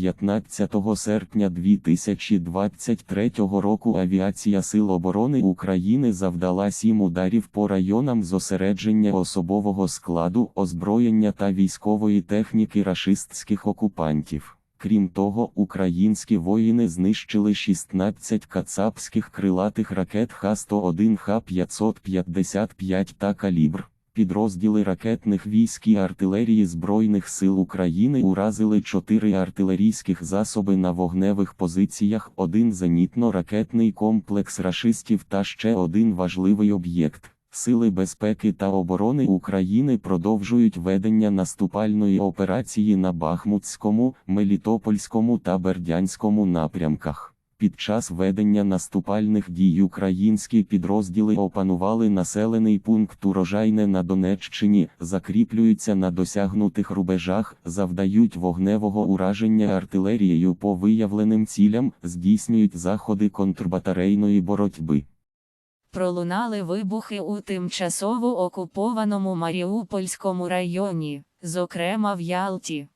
15 серпня 2023 року авіація Сил оборони України завдала сім ударів по районам зосередження особового складу, озброєння та військової техніки рашистських окупантів. Крім того, українські воїни знищили 16 кацапських крилатих ракет Х-101, Х-555 та «Калібр». Підрозділи ракетних військ і артилерії Збройних сил України уразили чотири артилерійських засоби на вогневих позиціях, один зенітно-ракетний комплекс рашистів та ще один важливий об'єкт. Сили безпеки та оборони України продовжують ведення наступальної операції на Бахмутському, Мелітопольському та Бердянському напрямках. Під час ведення наступальних дій українські підрозділи опанували населений пункт Урожайне на Донеччині, закріплюються на досягнутих рубежах, завдають вогневого ураження артилерією по виявленим цілям, здійснюють заходи контрбатарейної боротьби. Пролунали вибухи у тимчасово окупованому Маріупольському районі, зокрема в Ялті.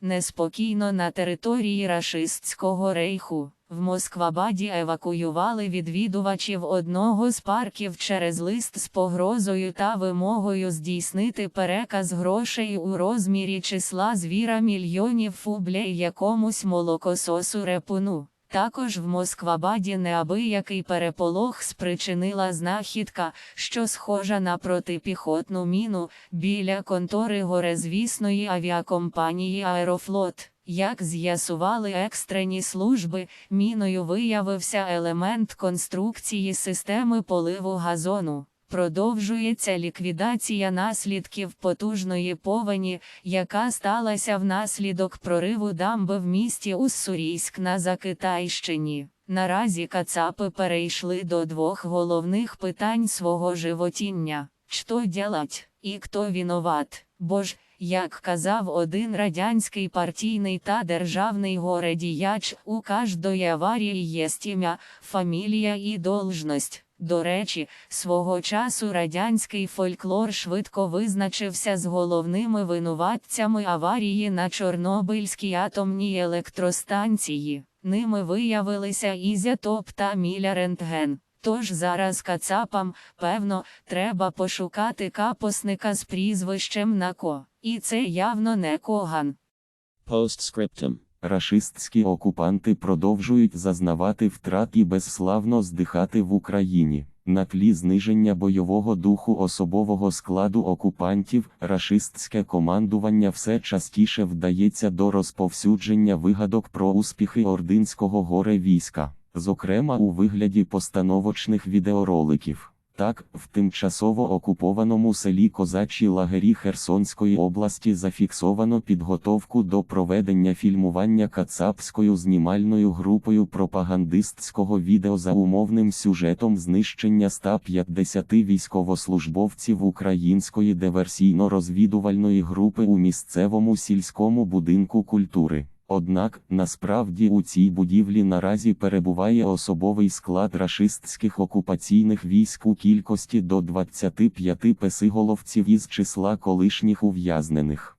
Неспокійно на території рашистського рейху. В Москвабаді евакуювали відвідувачів одного з парків через лист з погрозою та вимогою здійснити переказ грошей у розмірі числа звіра мільйонів фублей якомусь молокососу репуну. Також в Москвабаді неабиякий переполох спричинила знахідка, що схожа на протипіхотну міну, біля контори горезвісної авіакомпанії Аерофлот. Як з'ясували екстрені служби, міною виявився елемент конструкції системи поливу газону. Продовжується ліквідація наслідків потужної повені, яка сталася внаслідок прориву дамби в місті Уссурійськ на Закитайщині. Наразі кацапи перейшли до двох головних питань свого животіння: що ділать і хто виноват. Бо ж, як казав один радянський партійний та державний горедіяч, у кожної аварії є ім'я, фамілія і должность. До речі, свого часу радянський фольклор швидко визначився з головними винуватцями аварії на Чорнобильській атомній електростанції. Ними виявилися Ізятоп та Міля Рентген. Тож зараз кацапам, певно, треба пошукати капосника з прізвищем Нако. І це явно не Коган. Postscriptum. Рашистські окупанти продовжують зазнавати втрат і безславно здихати в Україні. На тлі зниження бойового духу особового складу окупантів, рашистське командування все частіше вдається до розповсюдження вигадок про успіхи ординського горе війська, зокрема у вигляді постановочних відеороликів. Так, в тимчасово окупованому селі Козачі лагері Херсонської області зафіксовано підготовку до проведення фільмування кацапською знімальною групою пропагандистського відео за умовним сюжетом знищення 150 військовослужбовців української диверсійно-розвідувальної групи у місцевому сільському будинку культури. Однак, насправді у цій будівлі наразі перебуває особовий склад рашистських окупаційних військ у кількості до 25 песиголовців із числа колишніх ув'язнених.